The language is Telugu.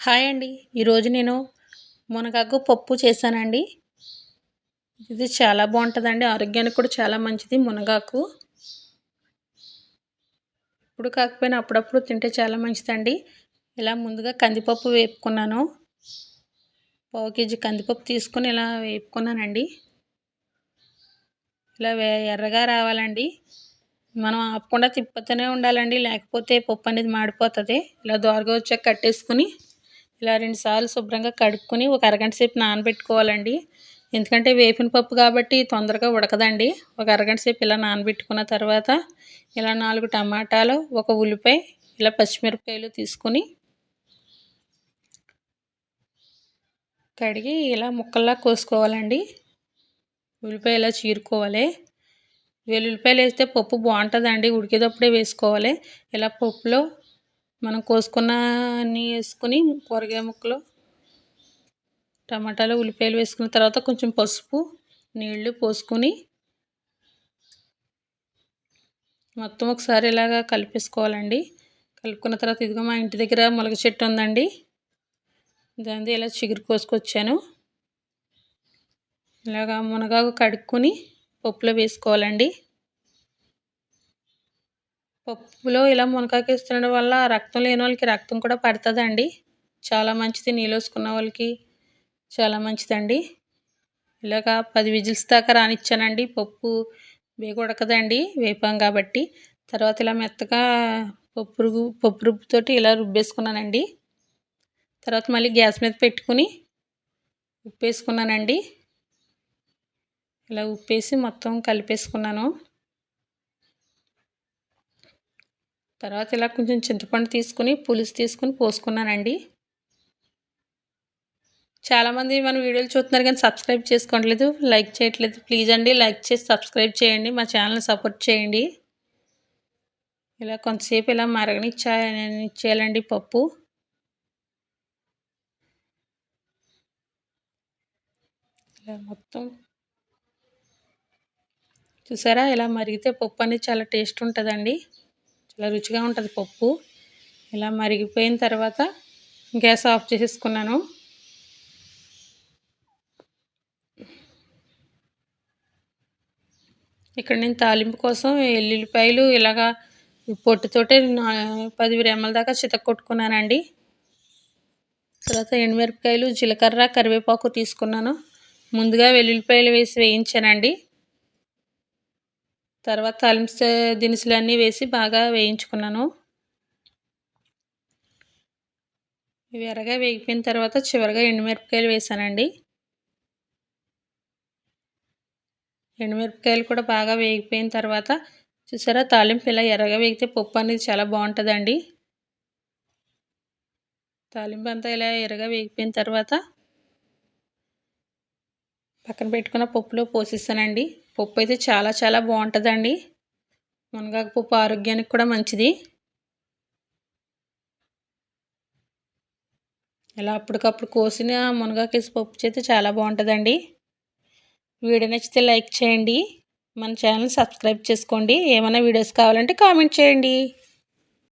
హాయ్ అండి. ఈరోజు నేను మునగాకు పప్పు చేశానండి. ఇది చాలా బాగుంటుందండి. ఆరోగ్యానికి కూడా చాలా మంచిది మునగాకు. ఇప్పుడు కాకపోయినా అప్పుడప్పుడు తింటే చాలా మంచిదండి. ఇలా ముందుగా కందిపప్పు వేపుకున్నాను. పావు కేజీ కందిపప్పు తీసుకొని ఇలా వేపుకున్నానండి. ఇలా ఎర్రగా రావాలండి. మనం ఆపకుండా తిప్పుతూనే ఉండాలండి. లేకపోతే పప్పు అనేది మాడిపోతుంది. ఇలా దోరగా వచ్చాక కట్టేసుకుని ఇలా రెండుసార్లు శుభ్రంగా కడుక్కొని ఒక అరగంట సేపు నానబెట్టుకోవాలండి. ఎందుకంటే వేపిన పప్పు కాబట్టి తొందరగా ఉడకదండి. ఒక అరగంట సేపు ఇలా నానబెట్టుకున్న తర్వాత ఇలా నాలుగు టమాటాలు ఒక ఉల్లిపాయ ఇలా పచ్చిమిరపకాయలు తీసుకుని కడిగి ఇలా ముక్కల్లా కోసుకోవాలండి. ఉల్లిపాయ ఇలా చీరుకోవాలి. వెల్లుల్లిపాయలు వేస్తే పప్పు బాగుంటుందండి. ఉడికేటప్పుడే వేసుకోవాలి. ఇలా పప్పులో మనం కోసుకున్న అన్నీ వేసుకుని కూరగాయ ముక్కలు టమాటాలు ఉల్లిపాయలు వేసుకున్న తర్వాత కొంచెం పసుపు నీళ్ళు పోసుకొని మొత్తం ఒకసారి ఇలాగా కలిపేసుకోవాలండి. కలుపుకున్న తర్వాత ఇదిగో మా ఇంటి దగ్గర మొలగ చెట్టు ఉందండి. దాని ఇలా చిగురు కోసుకొచ్చాను. ఇలాగా మునగాకు కడుక్కొని పప్పులో వేసుకోవాలండి. పప్పులో ఇలా మునకాకు తినడం వల్ల రక్తం లేని వాళ్ళకి రక్తం కూడా పడుతుందండి. చాలా మంచిది నీళ్ళోసుకున్న వాళ్ళకి చాలా మంచిదండి. ఇలాగా పది విజిల్స్ దాకా రానిచ్చానండి. పప్పు వేగి ఉడకదండి వేపాం కాబట్టి. తర్వాత ఇలా మెత్తగా పప్పు పప్పు రుబ్బుతోటి ఇలా రుబ్బేసుకున్నానండి. తర్వాత మళ్ళీ గ్యాస్ మీద పెట్టుకుని ఉప్పు వేసుకున్నానండి ఇలా ఉప్పేసి మొత్తం కలిపేసుకున్నాను. తర్వాత ఇలా కొంచెం చింతపండు తీసుకుని పులుసు తీసుకుని పోసుకున్నానండి. చాలామంది మన వీడియోలు చూస్తున్నారు కానీ సబ్స్క్రైబ్ చేసుకోవట్లేదు లైక్ చేయట్లేదు. ప్లీజ్ అండి లైక్ చేసి సబ్స్క్రైబ్ చేయండి మా ఛానల్ని సపోర్ట్ చేయండి. ఇలా కొంతసేపు ఇలా మరగనిచ్చేయాలండి పప్పు. ఇలా మొత్తం చూసారా? ఇలా మరిగితే పప్పు అనేది చాలా టేస్ట్ ఉంటుందండి. చాలా రుచిగా ఉంటుంది పప్పు. ఇలా మరిగిపోయిన తర్వాత గ్యాస్ ఆఫ్ చేసేసుకున్నాను. ఇక్కడ నేను తాలింపు కోసం ఎల్లుల్లిపాయలు ఇలాగా పొట్టుతోటే పది రెమ్మల దాకా చితక కొట్టుకున్నానండి తర్వాత ఎండుమిరపకాయలు జీలకర్ర కరివేపాకు తీసుకున్నాను. ముందుగా వెల్లుల్లిపాయలు వేసి వేయించానండి. తర్వాత తాలింపు దినుసులు అన్నీ వేసి బాగా వేయించుకున్నాను. ఇవి ఎరగా వేగిపోయిన తర్వాత చివరిగా ఎండుమిరపకాయలు వేసానండి. ఎండుమిరపకాయలు కూడా బాగా వేగిపోయిన తర్వాత చూసారా తాలింపు ఇలా ఎర్రగా వేగితే పప్పు అనేది చాలా బాగుంటుందండి. తాలింపు అంతా ఇలా ఎర్రగా వేగిపోయిన తర్వాత పక్కన పెట్టుకున్న పప్పులో పోసిస్తానండి పప్పు అయితే చాలా చాలా బాగుంటుందండి. మునగాకు పప్పు ఆరోగ్యానికి కూడా మంచిది. ఇలా అప్పటికప్పుడు కోసిన మునగాకేసి పప్పు చేస్తే చాలా బాగుంటుందండి. వీడియో నచ్చితే లైక్ చేయండి. మన ఛానల్ సబ్స్క్రైబ్ చేసుకోండి. ఏమైనా వీడియోస్ కావాలంటే కామెంట్ చేయండి.